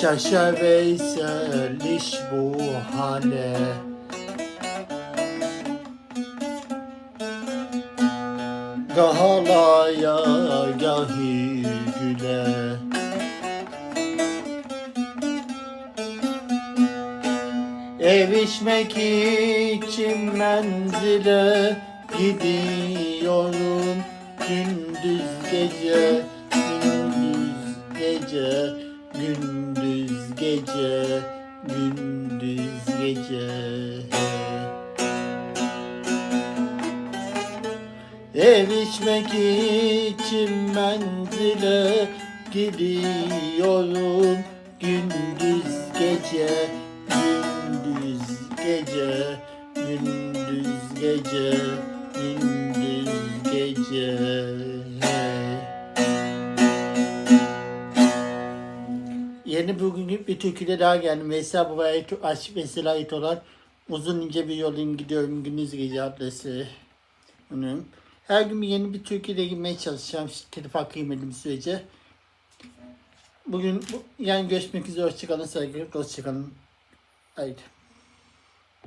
Şaşa Veysel iş bu hale. Gahalaya gahi güle Evişmek için menzile gidiyorum Gündüz gece, Ev içmek için menzile gidiyorum. Gündüz gece, gündüz gece, gündüz gece, gündüz gece Yeni bugün bir türküde daha geldim. Veysel Baba'ya ait, aşk Veysel'e ait olan Uzun ince bir yolun gidiyorum gündüz gece adresi. Bunu. Her gün yeni bir türküyle girmeye çalışacağım. Telif hakkı yemediğim sürece. Bugün bu, yani görüşmek üzere. Hoşçakalın. Sevgiler. Hoşçakalın. Haydi.